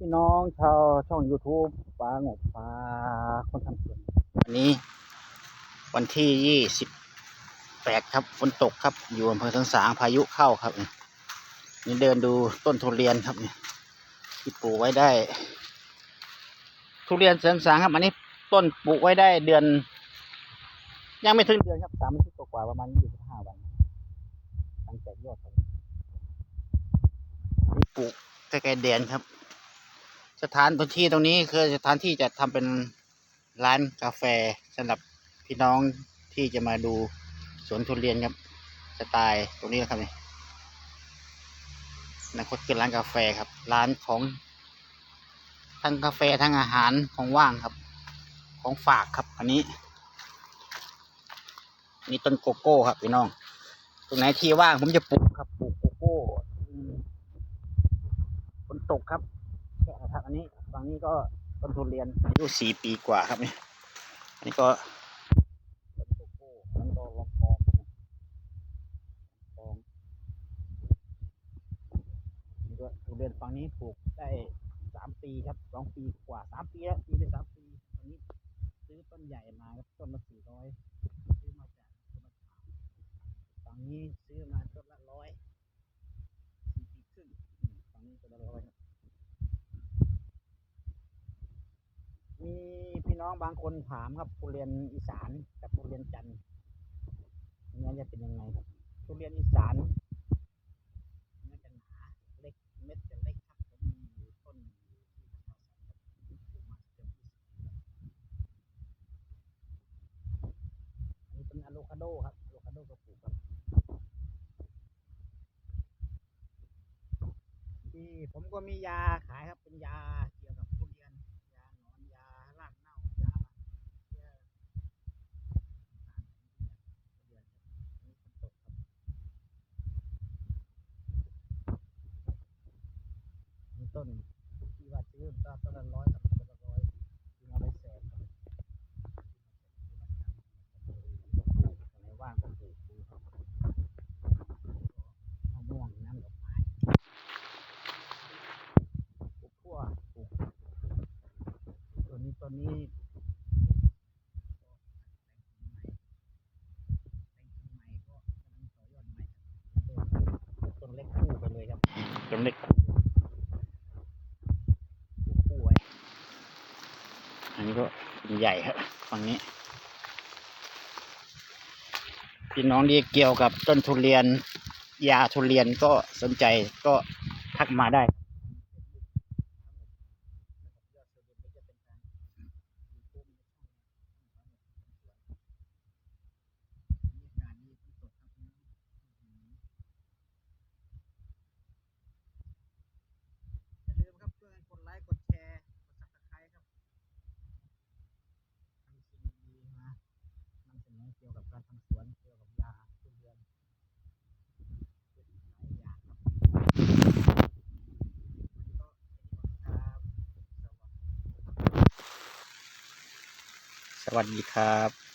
พี่น้องชาวช่อง YouTube ฟ้าหงกฟ้าคนทำสวนวันนี้ วันที่ยี่สิบแปดครับฝนตกครับ อยู่อำเภอสังสางพายุเข้าครับ นี่เดินดูต้นทุเรียนครับนี่ที่ปลูกไว้ได้ ทุเรียนเสริงสางครับ อันนี้ต้นปลูกไว้ได้เดือน ยังไม่ถึงเดือนครับสามอาทิตย์กว่าประมาณยี่สิบห้าวันตั้งแต่ยอดครับนี่ปลูกใกล้ๆแดนครับ สถานพื้นที่ตรงนี้คือสถานที่จะทำเป็นร้านกาแฟสำหรับพี่น้องที่จะมาดูสวนทุเรียนครับสไตล์ตรงนี้นะครับนี่นาคตเป็นร้านกาแฟครับ ร้านของทั้งกาแฟทั้งอาหารของว่างครับ ของฝากครับ อันนี้นี่ต้นโกโก้ครับพี่น้อง ตรงไหนที่ว่างผมจะปลูกครับปลูกโกโก้ฝนตกครับ แค่ครับ อันนี้ฝั่งนี้ก็ต้นทุเรียนอายุสี่ปีกว่าครับนี่อันนี้ก็ต้นโกโก้อันนั้นก็ลองกองลองนี่ก็ทุเรียนฝั่งนี้ปลูกได้สามปีครับสองปีกว่าสามปีแล้วปีไปสามปีตอนนี้ซื้อต้นใหญ่มาครับต้นละสี่ร้อยซื้อมาจากต้นมะขามฝั่งนี้ซื้อมาต้นละร้อยสี่ปีครึ่งอืมฝั่งนี้ต้นละร้อยครับ มีพี่ น้องบางคนถามครับทุเรียนอีสานกับทุเรียนจันทร์เนื้อจะเป็นยังไงครับทุเรียนอีสานเนื้อจะหนาเล็กเม็ดจะเล็กครับผมมีอยู่ต้นอยู่ที่พระเจ้าสันครับปลูกมาเกือบยี่สิบอันนี้เป็นอะโวคาโดครับอะโวคาโดก็ปลูกครับที่ผมก็มียาขายครับเป็นยาเกี่ยวกับทุเรียน ยาหนอนยารากเน่ายาเพื่อเดือนนี้ฝนตกครับมี ต้นที่ว่าซื้อต้นต้นละร้อยครับต้นละร้อยซื้อมาไปแสนครับตรงไหนว่างก็ปลูกดูครับมะม่วงน้ำดอกไม้ปลูกทั่วปลูกตัวนี้ตัวนี้ต้นเล็กคู่ไปเลยครับต้นเล็กคู่คู่ไว้อันนี้ก็ ใหญ่ครับฝั่งนี้ พี่น้องที่เกี่ยวกับต้นทุเรียน ยาทุเรียนก็สนใจก็ทักมาได้ อย่าลืมครับช่วยกันกดไลค์ กดแชร์ กด subscribe ครับทำสิ่งดีๆมานำเสนอเกี่ยวกับการทำสวน เกี่ยวกับยาทุเรียนหลายอย่างครับวันนี้ก็เป็นวันครับ สวัสดีครับ